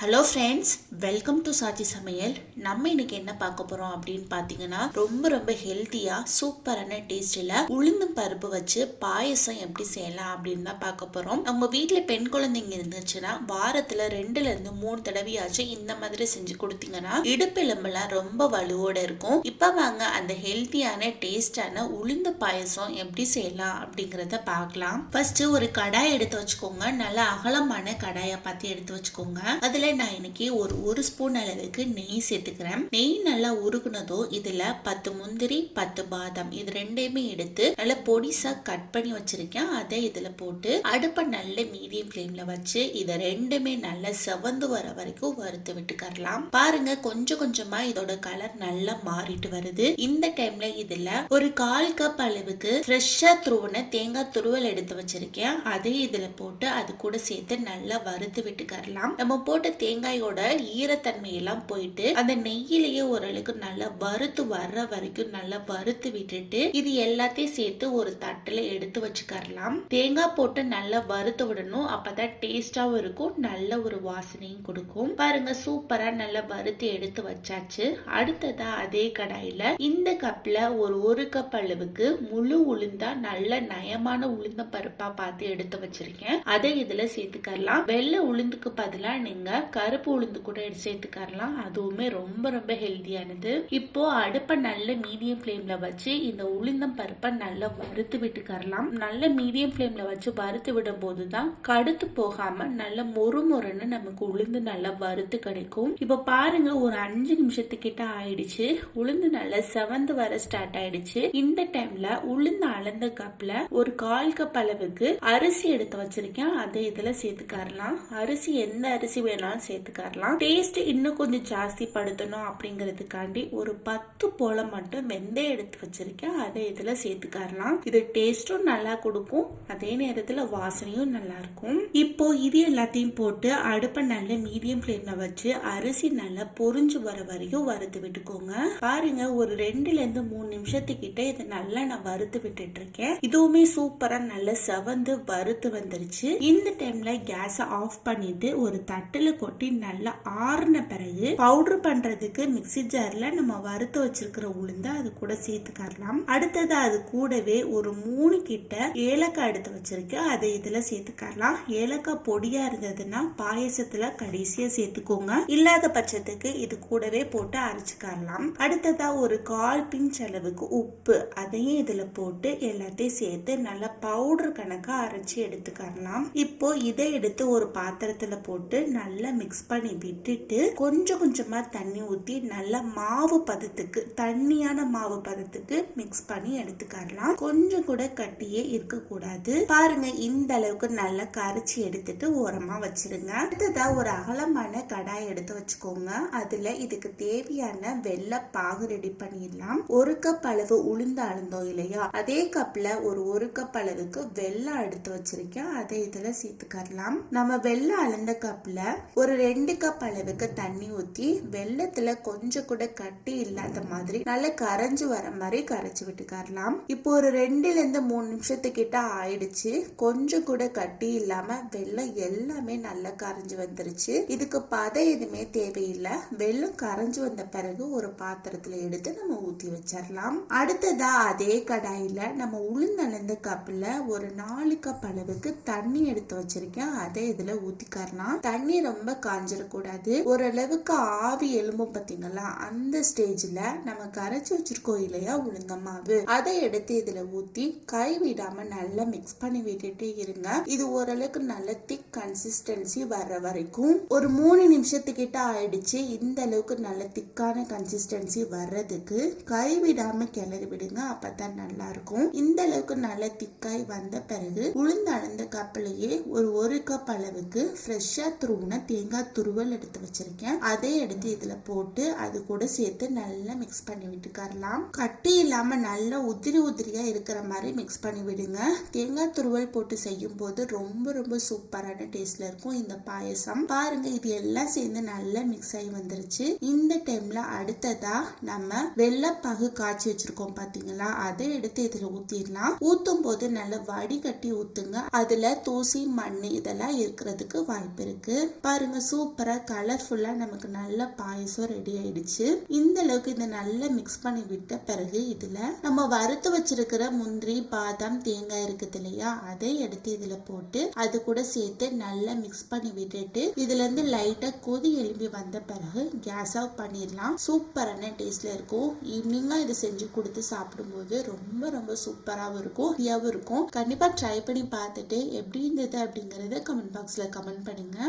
Hello friends welcome to சாட்சி சமையல் நம்ம இன்னைக்கு என்ன பார்க்க போகிறோம் அப்படின்னு பார்த்தீங்கன்னா ரொம்ப ரொம்ப ஹெல்த்தியாக சூப்பரான டேஸ்டில் உளுந்தும் பருப்பு வச்சு பாயசம் எப்படி செய்யலாம் அப்படின்னு தான் பார்க்க போகிறோம் உங்க வீட்டில் பெண் குழந்தைங்க இருந்துச்சுன்னா வாரத்தில் ரெண்டுலேருந்து மூணு தடவையாச்சும் இந்த மாதிரி செஞ்சு கொடுத்தீங்கன்னா இடுப்பெலும்பெல்லாம் ரொம்ப வலுவோட இருக்கும். இப்போ வாங்க அந்த ஹெல்த்தியான டேஸ்டான உளுந்து பாயசம் எப்படி செய்யலாம் அப்படிங்கிறத பார்க்கலாம். ஃபர்ஸ்ட் ஒரு கடாய் எடுத்து வச்சுக்கோங்க. நல்லா அகலமான கடாயை பார்த்து எடுத்து வச்சுக்கோங்க. அதில் நான் இன்னைக்கு ஒரு ஒரு ஸ்பூன் அளவுக்கு நெய் சேர்த்துக்கிறேன். நெய் நல்லா உருகுனதும் இதுல பத்து முந்திரி பத்து பாதாம் இது ரெண்டையுமே எடுத்து நல்லா பொடிசா கட் பண்ணி வச்சிருக்கேன். அதை இதுல போட்டு அடுப்பை நல்ல மீடியம் ஃப்ளேம்ல வச்சு இதை ரெண்டுமே நல்லா செவந்து வர வரைக்கும் வறுத்து விட்டுக்கரலாம் பாருங்க கொஞ்சம் கொஞ்சமா இதோட கலர் நல்லா மாறிட்டு வருது. இந்த டைம்ல இதுல ஒரு கால் கப் அளவுக்கு ஃப்ரெஷ்ஷா துருவன தேங்காய் துருவல் எடுத்து வச்சிருக்கேன். அதையும் இதுல போட்டு அது கூட சேர்த்து நல்லா வறுத்து விட்டுக்கரலாம் நம்ம போட்ட தேங்காயோட ஈரத்தன்மை எல்லாம் போயிட்டு அந்த நெய்யிலேயே ஓரளவுக்கு நல்லா வறுத்து வர்ற வரைக்கும் நல்லா வறுத்து விட்டுட்டு இது எல்லாத்தையும் சேர்த்து ஒரு தட்டுல எடுத்து வச்சுக்கரலாம். தேங்காய் போட்டு நல்லா வறுத்து விடணும். அப்பதான் டேஸ்டாவும் இருக்கும் நல்ல ஒரு வாசனையும் கொடுக்கும். பாருங்க சூப்பரா நல்லா வறுத்து எடுத்து வச்சாச்சு. அடுத்ததா அதே கடாயில இந்த கப்ல ஒரு ஒரு கப் அளவுக்கு முழு உளுந்தா நல்ல நயமான உளுந்த பருப்பா பார்த்து எடுத்து வச்சிருக்கேன். அதை இதுல சேர்த்துக்கரலாம். வெள்ளை உளுந்துக்கு பதிலா நீங்க கருப்பு உளுந்து கூட எடுத்து சேர்த்துக்கரலாம். அதுவுமே ரொம்ப ரொம்ப ஹெல்த்தியானது. இப்போ அடுப்பை நல்ல மீடியம் ஃப்ளேம்ல வச்சு இந்த உளுந்தம் பருப்பை நல்லா வறுத்து விட்டுக்கரலாம். நல்ல மீடியம் ஃப்ளேம்ல வச்சு வறுத்து விடும் போது தான் கடுத்து போகாம நல்ல மொறு மொறுன்னு நமக்கு உளுந்து நல்லா வறுத்து கிடைக்கும். இப்போ பாருங்க ஒரு அஞ்சு நிமிஷத்துக்கிட்ட ஆயிடுச்சு. உளுந்து நல்லா செவந்து வர ஸ்டார்ட் ஆயிடுச்சு. இந்த டைம்ல உளுந்து அளந்த கப்ல ஒரு கால் கப் அளவுக்கு அரிசி எடுத்து வச்சிருக்கேன். அதை இதுல சேர்த்துக்கரலாம். அரிசி எந்த அரிசி வேணாலும் சேர்த்துக்கரலாம் டேஸ்ட் இன்னும் கொஞ்சம் ஜாஸ்தி படுத்தணும் அப்படிங்கிறதுக்காண்டி ஒரு பத்து போல மட்டும் வெந்தயம் எடுத்து வச்சிருக்கேன். அதை இதுல சேர்த்துக்கரலாம் இது டேஸ்டும் நல்லா கொடுக்கும். அதே நேரத்துல வாசனையும் நல்லா இருக்கும். இப்போ இது எல்லாத்தையும் போட்டு அடுப்பை நல்ல மீடியம் ஃப்ளேம்ல வச்சு அரிசி நல்லா பொரிஞ்சு வர வரைக்கும் வறுத்து விட்டுக்கோங்க. பாருங்க ஒரு ரெண்டுல இருந்து மூணு நிமிஷத்துக்கிட்ட இதை நல்லா நான் வறுத்து விட்டுட்டு இருக்கேன் இதுவுமே சூப்பரா நல்லா செவந்து வறுத்து வந்துருச்சு. இந்த டைம்ல கேஸை ஆஃப் பண்ணிட்டு ஒரு தட்டுல கொட்டி நல்லா ஆறுன பிறகு பவுடர் பண்றதுக்கு மிக்ஸி ஜார்ல நம்ம வறுத்து வச்சிருக்கிற உளுந்து அது கூட சேர்த்துக்கலாம் அடுத்தது அது கூடவே ஒரு மூணு கிட்ட ஏலக்காய் எடுத்து வச்சிருக்கேன். அதை இதுல சேர்த்துக்கலாம் ஏலக்காய் பொடியா இருந்ததுன்னா பாயசத்துல கடைசியா சேர்த்துக்கோங்க. இல்லாத பட்சத்துக்கு இது கூடவே போட்டு அரைச்சுக்கரலாம் அடுத்ததா ஒரு கால் பிஞ்ச் அளவுக்கு உப்பு அதையும் இதுல போட்டு எல்லாத்தையும் சேர்த்து நல்லா பவுடர் கணக்கா அரைச்சு எடுத்துக்கலாம் இப்போ இதை எடுத்து ஒரு பாத்திரத்துல போட்டு நல்லா மிக்ஸ் பண்ணி விட்டுட்டு கொஞ்சம் கொஞ்சமா தண்ணி ஊத்தி நல்லா மாவு பதத்துக்கு தண்ணியான மாவு பதத்துக்கு மிக்ஸ் பண்ணி எடுத்துக்கரலாம். கொஞ்சம் கூட கட்டியே இருக்க கூடாது பாருங்க இந்த அளவுக்கு நல்லா கரைச்சி எடுத்துட்டு ஓரமா வச்சிருங்க. அடுத்ததா ஒரு அகலமான கடாய் எடுத்து வச்சுக்கோங்க. அதுல இதுக்கு தேவையான வெள்ளை பாகு ரெடி பண்ணிடலாம். ஒரு கப் அளவு உளுந்து அளந்தோம் இல்லையா? அதே கப்ல ஒரு ஒரு கப் அளவுக்கு வெள்ளம் எடுத்து வச்சிருக்கேன். அதை இதுல சேர்த்துக்கரலாம். நம்ம வெள்ளம் அளந்த கப்ல ஒரு ரெண்டு கப் அளவுக்கு தண்ணி ஊத்தி வெள்ளத்துல கொஞ்சம் கூட கட்டி இல்லாத மாதிரி நல்லா கரைஞ்சு வர மாதிரி கரைச்சு விட்டுக்கரலாம். இப்போ ஒரு ரெண்டுல இருந்து மூணு நிமிஷத்துக்கிட்ட ஆயிடுச்சு. கொஞ்சம் கூட கட்டி இல்லாம வெள்ளம் எல்லாமே நல்லா கரைஞ்சு வந்துருச்சு. இதுக்கு பதை எதுவுமே தேவையில்லை. வெள்ளம் கரைஞ்சு வந்த பிறகு ஒரு பாத்திரத்துல எடுத்து நம்ம ஊத்தி வச்சிடலாம் அடுத்ததா அதே கடாயில நம்ம உளுந்தளந்த கப்ல ஒரு நாலு கப் அளவுக்கு தண்ணி எடுத்து வச்சிருக்கேன். அதை இதுல ஊத்திக்கரலாம். தண்ணி ரொம்ப காஞ்சிடக்கூடாது ஓரளவுக்கு ஆவி எலும்பும் பார்த்தீங்களா அந்த ஸ்டேஜில் நம்ம கரைச்சி வச்சிருக்கோம் இல்லையா உளுந்த மாவு அதை எடுத்து இதில் ஊற்றி கை விடாம நல்லா மிக்ஸ் பண்ணி விட்டுட்டே இருங்க. இது ஓரளவுக்கு நல்ல திக் கன்சிஸ்டன்சி வர்ற வரைக்கும். ஒரு மூணு நிமிஷத்துக்கிட்ட ஆயிடுச்சு. இந்த அளவுக்கு நல்ல திக்கான கன்சிஸ்டன்சி வர்றதுக்கு கை விடாம கிளறி விடுங்க அப்பதான் நல்லா இருக்கும் இந்த அளவுக்கு நல்ல திக்காய் வந்த பிறகு உளுந்து அளந்த கப்பிலேயே ஒரு ஒரு கப் அளவுக்கு ஃப்ரெஷ்ஷாக துருவின தேங்காய் துருவல் எடுத்து வச்சிருக்கேன். அதை எடுத்து இதுல போட்டு அது கூட சேர்த்து நல்லா மிக்ஸ் பண்ணி விட்டுக்கரலாம். கட்டி இல்லாம நல்லா உதிரி உதிரியா இருக்கிற மாதிரி மிக்ஸ் பண்ணி விடுங்க. தேங்காய் துருவல் போட்டு செய்யும் போது ரொம்ப ரொம்ப சூப்பரான டேஸ்ட்ல இருக்கும் இந்த பாயசம். பாருங்க இது எல்லாம் சேர்ந்து நல்லா மிக்ஸ் ஆகி வந்துருச்சு. இந்த டைம்ல அடுத்ததா நம்ம வெள்ளப்பாகு காய்ச்சி வச்சிருக்கோம் பாத்தீங்களா? அதை எடுத்து இதுல ஊத்திடலாம். ஊத்தும் போது நல்லா வடிகட்டி ஊத்துங்க. அதுல தூசி மண் இதெல்லாம் இருக்கிறதுக்கு வாய்ப்பு இருக்கு. பாருங்க பாருங்க சூப்பரா கலர்ஃபுல்லா நமக்கு நல்ல பாயசம் ரெடி ஆயிடுச்சு. இந்த அளவுக்கு இதை நல்லா மிக்ஸ் பண்ணி விட்ட பிறகு இதுல நம்ம வறுத்து வச்சிருக்கிற முந்திரி பாதாம் தேங்காய் இருக்குது இல்லையா? அதை எடுத்து இதுல போட்டு அது கூட சேர்த்து நல்லா மிக்ஸ் பண்ணி விட்டுட்டு இதுல இருந்து லைட்டா கொதி எழும்பி வந்த பிறகு கேஸ் ஆஃப் பண்ணிடலாம். சூப்பரான டேஸ்ட்ல இருக்கும். ஈவினிங்கா இது செஞ்சு கொடுத்து சாப்பிடும்போது ரொம்ப ரொம்ப சூப்பராகவும் இருக்கும் ஹெல்த்தியாகவும் இருக்கும். கண்டிப்பா ட்ரை பண்ணி பார்த்துட்டு எப்படி இருந்தது அப்படிங்கறத கமெண்ட் பாக்ஸ்ல கமெண்ட் பண்ணுங்க.